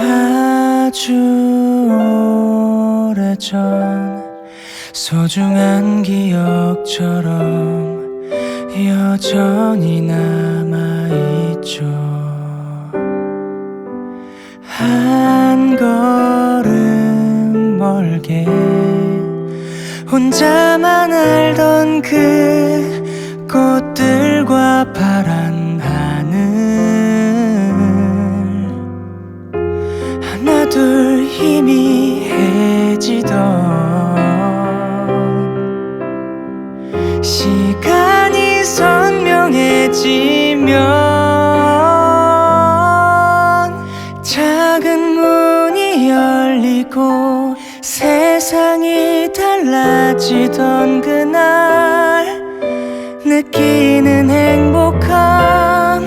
아주 오래전 소중한 기억처럼 여전히 남아있죠. 한 걸음 멀게 혼자만 알던 그 꽃들과 파란 작은 문이 열리고 세상이 달라지던 그날 느끼는 행복함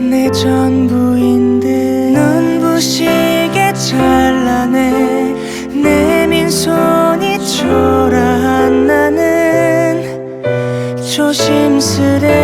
내 전부인 듯 눈부시게 찬란해 내민 손이 초라한 나는 조심스레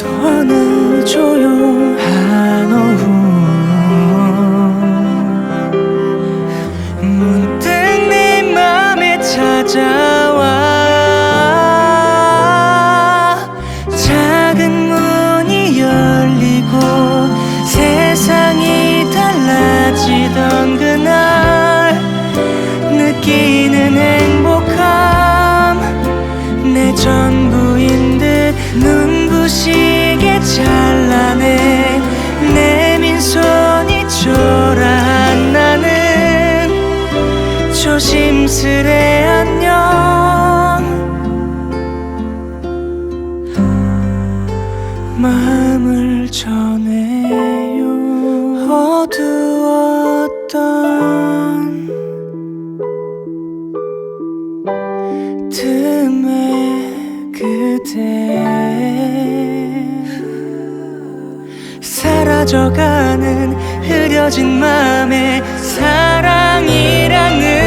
조심스레 안녕. 마음을 전해요. 어두웠던 틈에 그대 사라져가는 흐려진 맘에 사랑이라는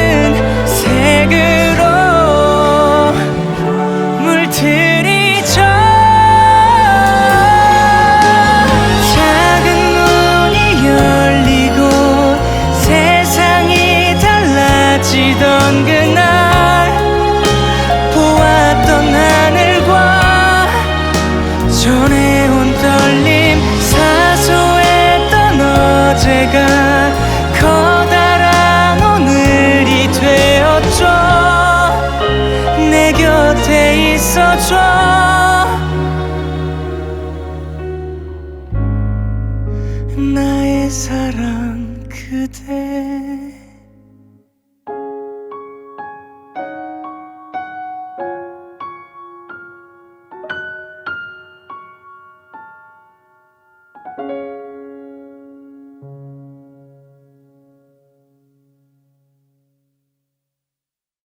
그날 보았던 하늘과 전해온 떨림 사소했던 어제가 커다란 오늘이 되었죠. 내 곁에 있어줘. 나의 사랑 그대